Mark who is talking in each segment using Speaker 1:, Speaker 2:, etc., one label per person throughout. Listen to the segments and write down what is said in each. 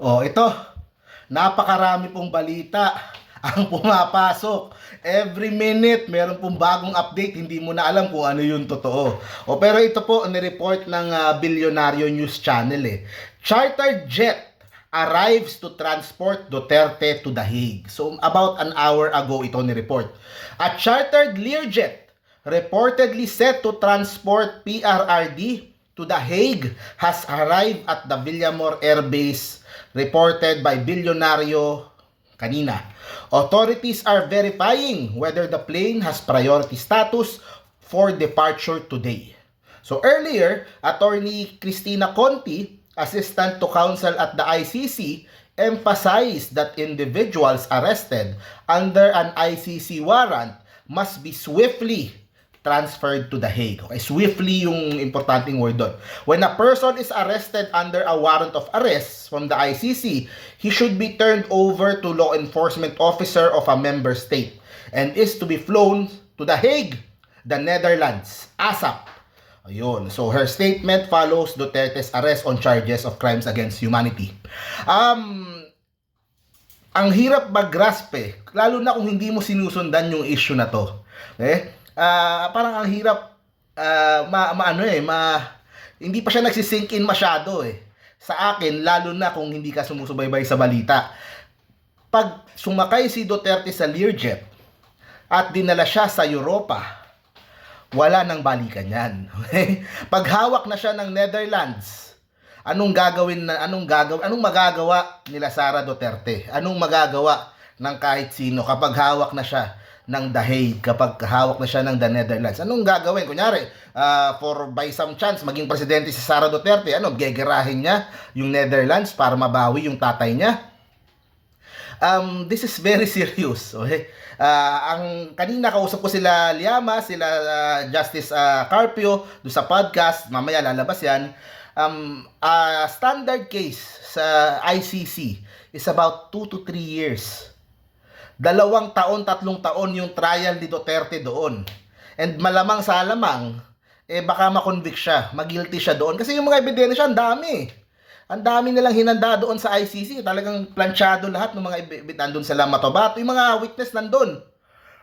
Speaker 1: Oh, ito. Napakarami pong balita ang pumapasok. Every minute, meron pong bagong update. Hindi mo na alam kung ano yung totoo. O, pero ito po, nireport ng uh, Bilyonaryo News Channel eh. Chartered jet arrives to transport Duterte to The Hague. So, about an hour ago ito ni-report. A chartered Learjet reportedly set to transport PRRD to The Hague has arrived at the Villamor Air Base reported by Bilyonaryo kanina. Authorities are verifying whether the plane has priority status for departure today. So earlier, Attorney Christina Conti, Assistant to Counsel at the ICC, emphasized that individuals arrested under an ICC warrant must be swiftly transferred to The Hague. Okay, swiftly yung importanteng word doon. When a person is arrested under a warrant of arrest from the ICC, he should be turned over to law enforcement officer of a member state and is to be flown to The Hague, the Netherlands, ASAP. Ayun. So her statement follows Duterte's arrest on charges of crimes against humanity. Um ang hirap mag-grasp eh, lalo na kung hindi mo sinusundan yung issue na to. Eh, ah parang ang hirap ah, ma, maano eh, ma hindi pa siya nagsisink in masyado eh. Sa akin, lalo na kung hindi ka sumusubaybay sa balita. Pag sumakay si Duterte sa Learjet at dinala siya sa Europa, wala nang balikan yan. Pag hawak na siya ng Netherlands, anong gagawin na anong gagawin anong magagawa nila Sara Duterte? Anong magagawa ng kahit sino kapag hawak na siya ng The Hague, kapag hawak na siya ng The Netherlands? Anong gagawin? Kunyari, ah, for by some chance maging presidente si Sara Duterte, ano, gegerahin niya yung Netherlands para mabawi yung tatay niya? um, this is very serious. Okay? Ah, ang kanina kausap ko sila Liama, sila ah, Justice ah, Carpio do sa podcast, mamaya lalabas 'yan. Um, a standard case sa ICC is about 2 to 3 years. Dalawang taon, tatlong taon yung trial ni Duterte doon. And malamang sa alamang, eh baka makonvict siya, magilty siya doon. Kasi yung mga ebidensya, ang dami. Ang dami nilang hinanda doon sa ICC. Talagang planchado lahat ng mga ibit nandun sila Matobato. Yung mga witness nandun.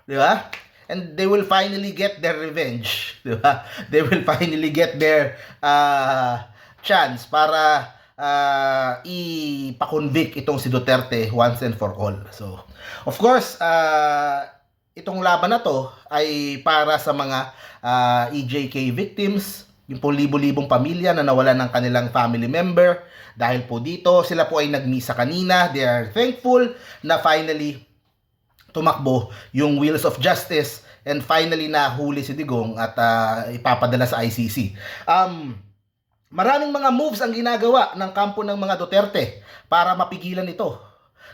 Speaker 1: Di ba? And they will finally get their revenge. Di ba? They will finally get their uh, chance para uh, ipakonvict itong si Duterte once and for all. So, of course, uh, itong laban na to ay para sa mga uh, EJK victims, yung po libo-libong pamilya na nawala ng kanilang family member. Dahil po dito, sila po ay nagmisa kanina. They are thankful na finally tumakbo yung Wheels of Justice and finally nahuli si Digong at ah, ipapadala sa ICC. Um, maraming mga moves ang ginagawa ng kampo ng mga Duterte para mapigilan ito.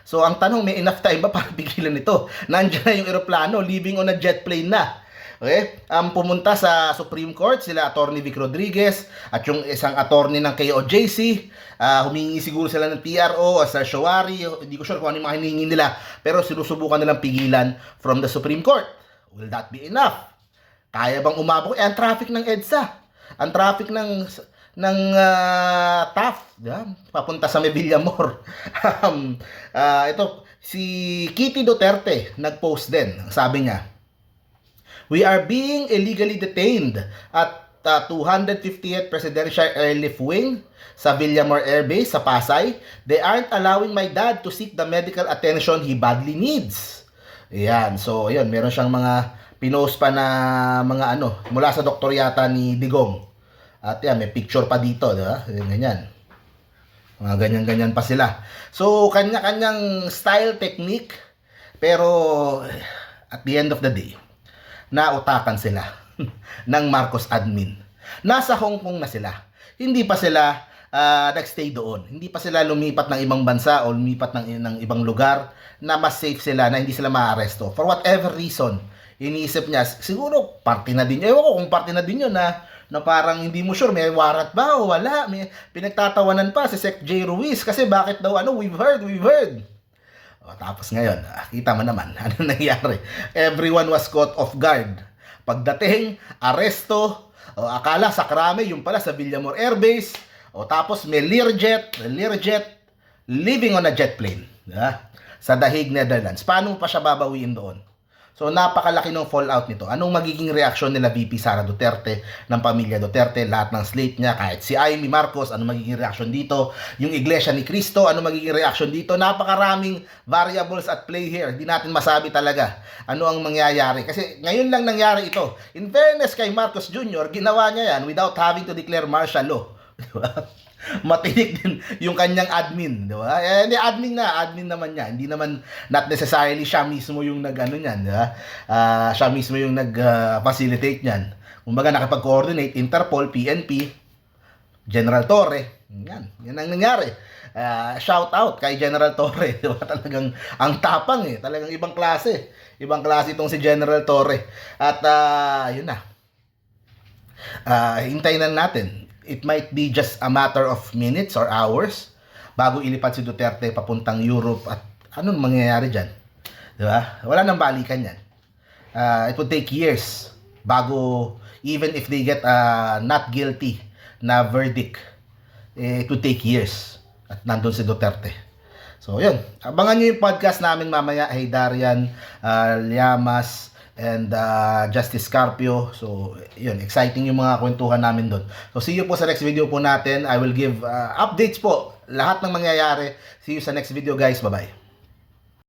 Speaker 1: So ang tanong, may enough time ba para pigilan ito? Nandiyan na yung eroplano, living on a jet plane na. Okay? Um, pumunta sa Supreme Court sila Attorney Vic Rodriguez at yung isang attorney ng KOJC. ah humingi siguro sila ng PRO o sa Shawari. Hindi ko sure kung ano yung mga hinihingi nila. Pero sinusubukan nilang pigilan from the Supreme Court. Will that be enough? Kaya bang umabot? Eh, ang traffic ng EDSA. Ang traffic ng ng uh, TAF, yeah, papunta sa Villamor. um, ah, ito, si Kitty Duterte nag-post din. Sabi niya, We are being illegally detained at uh, 258th Presidential Airlift Wing sa Villamor Air Base sa Pasay. They aren't allowing my dad to seek the medical attention he badly needs. Ayan. So, ayun. Meron siyang mga pinost pa na mga ano, mula sa doktor yata ni Digong. At yan, may picture pa dito, di ba? Ganyan. Mga ganyan-ganyan pa sila. So, kanya-kanyang style, technique. Pero, at the end of the day, nautakan sila ng Marcos admin. Nasa Hong Kong na sila. Hindi pa sila ah, nagstay doon. Hindi pa sila lumipat ng ibang bansa o lumipat ng, ng ibang lugar na mas safe sila na hindi sila maaresto. For whatever reason, iniisip niya, siguro party na din. Ewan ko kung party na din yun na na parang hindi mo sure may warrant ba o wala. May pinagtatawanan pa si Sec J. Ruiz kasi bakit daw ano, we've heard, we've heard. O, tapos ngayon, ah, kita mo naman, ano nangyari. Everyone was caught off guard. Pagdating, aresto, o, akala sa krame, yung pala sa Villamor Air Base, o tapos may Learjet, Learjet, living on a jet plane. Diba? Sa Dahig, Netherlands. Paano pa siya babawiin doon? So napakalaki ng fallout nito. Anong magiging reaksyon nila VP Sara Duterte ng pamilya Duterte, lahat ng slate niya, kahit si Amy Marcos, ano magiging reaksyon dito? Yung Iglesia ni Cristo, ano magiging reaksyon dito? Napakaraming variables at play here. Hindi natin masabi talaga ano ang mangyayari. Kasi ngayon lang nangyari ito. In fairness kay Marcos Jr., ginawa niya yan without having to declare martial law. matinik din yung kanyang admin, di ba? Eh, hindi, admin na, admin naman niya. Hindi naman, not necessarily siya mismo yung nag, ano niyan, di ba? Ah, siya mismo yung nag-facilitate niyan. Kumbaga, nakapag-coordinate, Interpol, PNP, General Torre, yan, yan ang nangyari. Ah, shout out kay General Torre, di ba? Talagang ang tapang eh, talagang ibang klase. Ibang klase itong si General Torre. At ah, yun na. Ah, hintayin na natin. It might be just a matter of minutes or hours bago ilipad si Duterte papuntang Europe at anong mangyayari dyan? Di ba? Wala nang balikan yan. Ah, it would take years bago even if they get a not guilty na verdict eh, it would take years at nandun si Duterte. So, yun. Abangan nyo yung podcast namin mamaya. Hey, Darian, uh, Llamas, and uh, Justice Carpio. So, yun. Exciting yung mga kwentuhan namin doon. So, see you po sa next video po natin. I will give uh, updates po. Lahat ng mangyayari. See you sa next video, guys. Bye-bye.